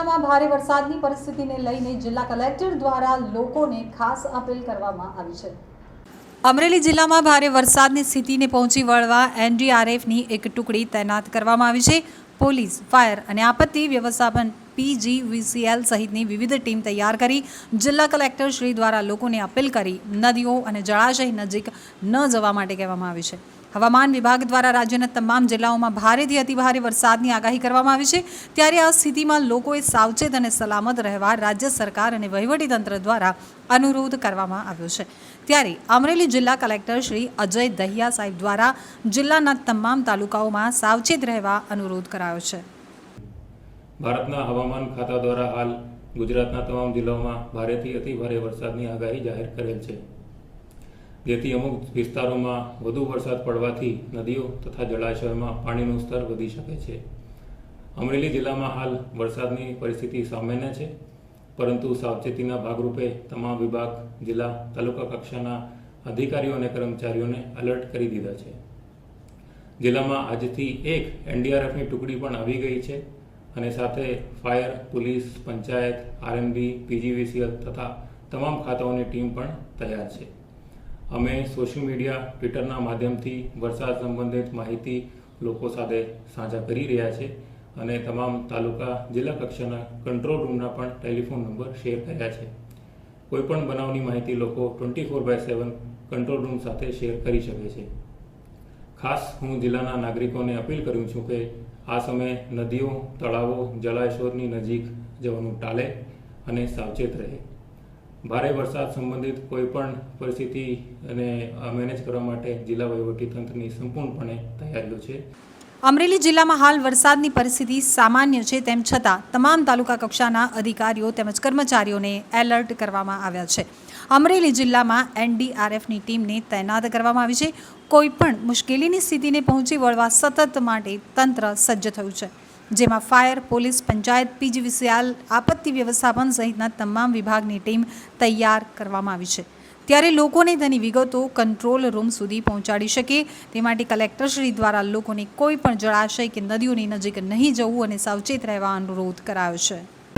જિલ્લામાં ભારે વરસાદની પરિસ્થિતિને લઈને જિલ્લા કલેક્ટર દ્વારા લોકોને ખાસ અપીલ કરવામાં આવી છે. અમરેલી જિલ્લામાં ભારે વરસાદની સ્થિતિને પહોંચી વળવા એનડીઆરએફની એક ટુકડી તૈનાત કરવામાં આવી છે. પોલીસ, ફાયર અને આપત્તિ વ્યવસ્થાપન પીજીવીસીએલ સહિતની વિવિધ ટીમ તૈયાર કરી જિલ્લા કલેક્ટર શ્રી દ્વારા લોકોને અપીલ કરી નદીઓ અને જળાશય નજીક ન જવા માટે કહેવામાં આવી છે. હવામાન વિભાગ દ્વારા રાજ્યના તમામ જિલ્લાઓમાં ભારેથી અતિભારે વરસાદની આગાહી કરવામાં આવી છે. ત્યારે આ સ્થિતિમાં લોકોએ સાવચેત અને સલામત રહેવા રાજ્ય સરકાર અને વહીવટીતંત્ર દ્વારા અનુરોધ કરવામાં આવ્યો છે. ત્યારે અમરેલી જિલ્લા કલેક્ટર શ્રી અજય દહિયા સાહેબ દ્વારા જિલ્લાના તમામ તાલુકાઓમાં સાવચેત રહેવા અનુરોધ કરાયો છે. ભારતના હવામાન ખાતા દ્વારા હાલ ગુજરાતના તમામ જિલ્લાઓમાં ભારેથી અતિ ભારે વરસાદની આગાહી જાહેર કરેલ છે. જેથી અમુક વિસ્તારોમાં વધુ વરસાદ પડવાથી નદીઓ તથા જળાશયોમાં પાણીનું સ્તર વધી શકે છે. અમરેલી જિલ્લામાં હાલ વરસાદની પરિસ્થિતિ સામાન્ય છે, પરંતુ સાવચેતીના ભાગરૂપે તમામ વિભાગ, જિલ્લા, તાલુકા કક્ષાના અધિકારીઓ અને કર્મચારીઓને એલર્ટ કરી દીધા છે. જિલ્લામાં આજથી એક એનડીઆરએફની ટુકડી પણ આવી ગઈ છે અને સાથે fire, police, panchayat RMB PGVCL તથા તમામ ખાતાઓની ટીમ પણ તૈયાર છે. અમે સોશિયલ મીડિયા, ટ્વિટરના માધ્યમથી વરસાદ સંબંધિત માહિતી લોકો સાથે સાંઝા કરી રહ્યા છે અને તમામ તાલુકા, જિલ્લા કક્ષાના કંટ્રોલ રૂમના પણ ટેલિફોન નંબર શેર કર્યા છે. કોઈપણ બનાવની માહિતી લોકો twenty four by seven control room સાથે શેર કરી શકે છે. ખાસ હું જિલ્લાના નાગરિકોને અપીલ કરું છું કે આ સમયે નદીઓ, તળાવો, જળાશયોની નજીક જવાનું ટાળે અને સાવચેત રહે. ભારે વરસાદ સંબંધિત કોઈપણ પરિસ્થિતિ અને મેનેજ કરવા માટે જિલ્લા વહીવટીતંત્રની સંપૂર્ણપણે તૈયારીઓ છે. અમરેલી જિલ્લામાં હાલ વરસાદની પરિસ્થિતિ સામાન્ય છે તેમ છતાં તમામ તાલુકા કક્ષાના અધિકારીઓ તેમજ કર્મચારીઓને એલર્ટ કરવામાં આવ્યા છે. અમરેલી જિલ્લામાં એનડીઆરએફની ટીમને તૈનાત કરવામાં આવી છે. કોઈપણ મુશ્કેલીની સ્થિતિને પહોંચી વળવા સતત માટે તંત્ર સજ્જ થયું છે. જેમાં ફાયર, પોલીસ, પંચાયત, પીજીવીસીએલ, આપત્તિ વ્યવસ્થાપન સહિતના તમામ વિભાગની ટીમ તૈયાર કરવામાં આવી છે. ત્યારે લોકોને તેની વિગતો કંટ્રોલ રૂમ સુધી પહોંચાડી શકે. તે માટે કલેક્ટરશ્રી દ્વારા લોકોને કોઈ પણ જળાશય કે નદીઓની નજીક નહીં જવું અને સાવચેત રહેવા અનુરોધ કરાયો છે.